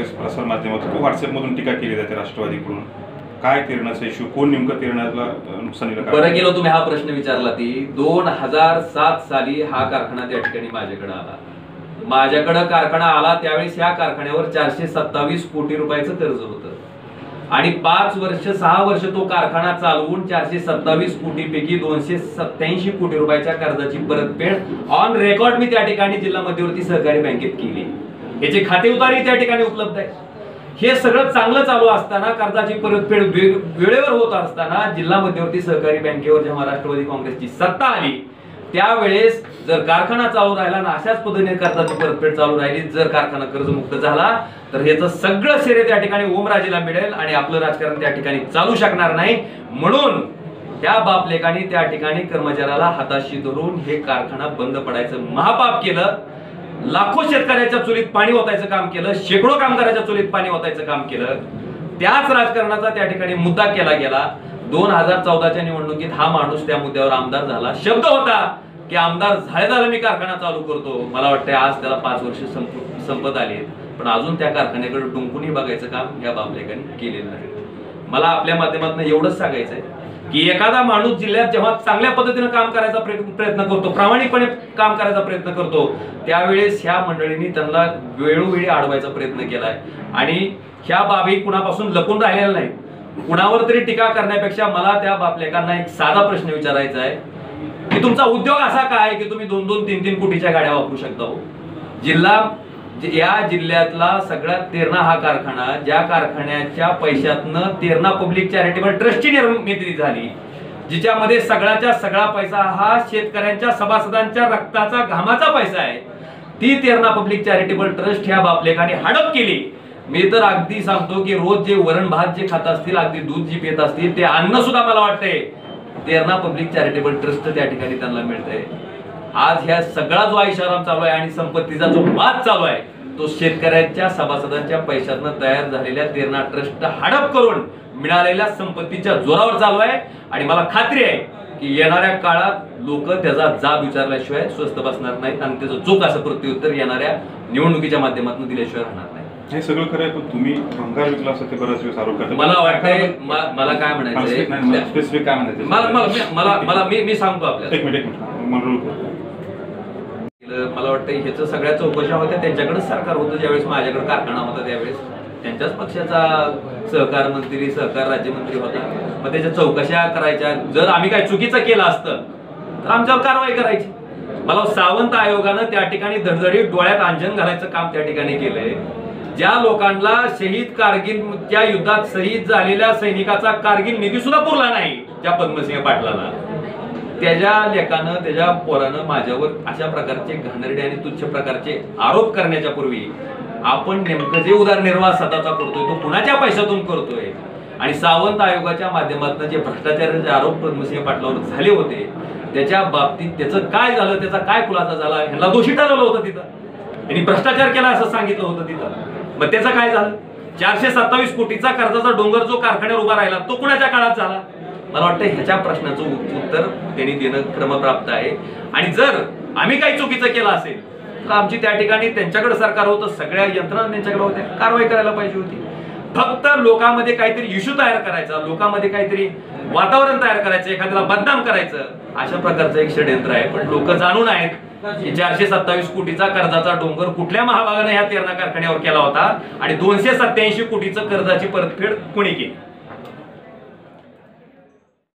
Press प्रसारमाध्यमातून किंवा व्हॉट्सअपमधून टीका केली जाते राष्ट्रवादीकडून. काय तेरणाचा इश्यू कोण नेमकं तेरणाला नुकसानीला बरं गेलो तुम्ही हा प्रश्न विचारला ती. दोन हजार सात साली हा कारखाना त्या ठिकाणी माझ्याकडे आला. माझ्याकडे कारखाना आला त्यावेळेस या कारखान्यावर चारशे सत्तावीस कोटी रुपयाचं कर्ज होतं. आणि पाच वर्ष सहा वर्ष तो कारखाना चालवून चारशे सत्तावीस कोटीपैकी दोनशे सत्याऐंशी कोटी रुपयाच्या कर्जाची परतफेड ऑन रेकॉर्ड मी त्या ठिकाणी जिल्हा मध्यवर्ती सहकारी बँकेत केली. याचे खाते उतारही त्या ठिकाणी उपलब्ध आहे हे सगळं चांगलं चालू असताना कर्जाची परतफेड वेळेवर होत असताना जिल्हा मध्यवर्ती सहकारी बँकेवर जेव्हा राष्ट्रवादी काँग्रेसची सत्ता आली त्यावेळेस जर कारखाना चालू राहिला ना अशाच पद्धतीने कर्जाची परतफेड चालू राहिली जर कारखाना कर्जमुक्त झाला तर ह्याचं सगळं श्रेय त्या ठिकाणी ओमराजेला मिळेल आणि आपलं राजकारण त्या ठिकाणी चालू शकणार नाही. म्हणून त्या बापलेकानी त्या ठिकाणी कर्मचाऱ्याला हाताशी धरून हे कारखाना बंद पडायचं महापाप केलं. लाखो शेतकऱ्याच्या चुलीत पाणी ओतायचं काम केलं शेकडो कामगाराच्या चुलीत पाणी ओतायचं काम केलं. त्याच राजकारणाचा त्या ठिकाणी मुद्दा केला गेला. दोन हजार चौदाच्या निवडणुकीत हा माणूस त्या मुद्द्यावर आमदार झाला. शब्द होता की आमदार झाले झालं मी कारखाना चालू करतो. मला वाटतं आज त्याला पाच वर्ष संप- संपत आली पण अजून त्या कारखान्याकडे डुंकूनही बघायचं काम या बाबलेकांनी केलेलं नाही. मला आपल्या माध्यमातून एवढंच सांगायचं आहे की एखादा माणूस जिल्ह्यात जेव्हा चांगल्या पद्धतीनं काम करायचा प्रयत्न करतो प्रामाणिकपणे काम करायचा प्रयत्न करतो त्यावेळेस ह्या मंडळींनी त्यांना वेळोवेळी अडवायचा प्रयत्न केलाय. आणि ह्या बाबी कुणापासून लपून राहिलेल्या नाही कुणावर तरी टीका करण्यापेक्षा मला त्या बापलेकांना एक साधा प्रश्न विचारायचा आहे की तुमचा उद्योग असा काय की तुम्ही दोन दोन तीन तीन कोटीच्या गाड्या वापरू शकता हो? जिल्हा या जिल्ह्यातला सगळ्यात तेरणा हा कारखाना ज्या कारखान्याच्या पैशातनं तेरणा पब्लिक चॅरिटेबल ट्रस्टची निर्मिती झाली जिच्यामध्ये सगळ्याच्या सगळा पैसा हा शेतकऱ्यांच्या सभासदांच्या रक्ताचा घामाचा पैसा आहे. ती तेरणा पब्लिक चॅरिटेबल ट्रस्ट ह्या बापलेखाने हडप केली. मी तर अगदी सांगतो की रोज जे वरण भात जे खात असतील अगदी दूध जी पित असतील ते अन्न सुद्धा मला वाटतंय. तेरणा पब्लिक चॅरिटेबल ट्रस्ट त्या ठिकाणी त्यांना मिळतंय. आज ह्या सगळा जो ऐशाराम चालू आहे आणि संपत्तीचा जो वाद चालू आहे तो शेतकऱ्यांच्या सभासदांच्या पैशातनं तयार झालेल्या तेरणा ट्रस्ट हडप करून मिळालेल्या संपत्तीच्या जोरावर चालू आहे. आणि मला खात्री आहे की येणाऱ्या काळात लोक त्याचा जाब विचारल्याशिवाय स्वस्त बसणार नाहीत आणि त्याचं चोख असं प्रत्युत्तर येणाऱ्या निवडणुकीच्या माध्यमातून दिल्याशिवाय राहणार नाही. हे सगळं खरं आहे पण तुम्ही भंगार विकला असं ते बऱ्याच वेळेस आरोप करतात मला वाटतंय मला काय म्हणायचंय? स्पेसिफिक काय म्हणायचं मला मला मी- मी मी सांगतो आपल्याला. एक मिनिट एक मिनिट. मला वाटतं ह्याचं सगळ्या चौकशा होत्या. त्यांच्याकडेच सरकार होतं ज्यावेळेस माझ्याकडे कारखाना होता त्यावेळेस. त्यांच्याच पक्षाचा सहकार मंत्री सहकार राज्यमंत्री होता. मग त्याच्या चौकशा करायच्या. जर आम्ही काय चुकीचं केलं असतं तर आमच्यावर कारवाई करायची. मला सावंत आयोगानं त्या ठिकाणी धडधडीत डोळ्यात अंजन घालायचं काम त्या ठिकाणी केलंय. ज्या लोकांना शहीद कारगिल त्या युद्धात शहीद झालेल्या सैनिकाचा कारगिल निधी सुद्धा पुरला नाही त्या पद्मसिंह पाटलाला. त्याच्या लेखानं त्याच्या पोरानं माझ्यावर अशा प्रकारचे घाणेरडे आणि तुच्छ प्रकारचे आरोप करण्याच्या पूर्वी आपण नेमकं जे उदारनिर्वाह स्वतःचा करतोय तो कुणाच्या पैशातून करतोय? आणि सावंत आयोगाच्या माध्यमातून जे भ्रष्टाचाराचे आरोप पद्मसिंह पाटलावर झाले होते त्याच्या बाबतीत त्याचं काय झालं त्याचा काय खुलासा झाला? ह्याला दोषी ठरवलं होतं तिथं. त्यांनी भ्रष्टाचार केला असं सांगितलं होतं तिथं. मग त्याचं काय झालं? चारशे सत्तावीस कोटीचा कर्जाचा डोंगर जो कारखान्यावर उभा राहिला तो कुणाच्या काळात झाला? मला वाटतं ह्याच्या प्रश्नाचं उत्तर त्यांनी देणं क्रमप्राप्त आहे. आणि जर आम्ही काही चुकीचं केलं असेल तर आमची त्या ठिकाणी त्यांच्याकडे सरकार होतं सगळ्या यंत्रणा त्यांच्याकडे होत्या कारवाई करायला पाहिजे होती. फक्त लोकांमध्ये काहीतरी इश्यू तयार करायचा लोकांमध्ये काहीतरी वातावरण तयार करायचं एखाद्याला बदनाम करायचं अशा प्रकारचं एक षडयंत्र आहे. पण लोक जाणून आहेत की चारशे सत्तावीस कोटीचा कर्जाचा डोंगर कुठल्या महाभागाने ह्या तेरणा कारखान्यावर केला होता आणि दोनशे सत्याऐंशी कोटीचं कर्जाची परतफेड कोणी केली?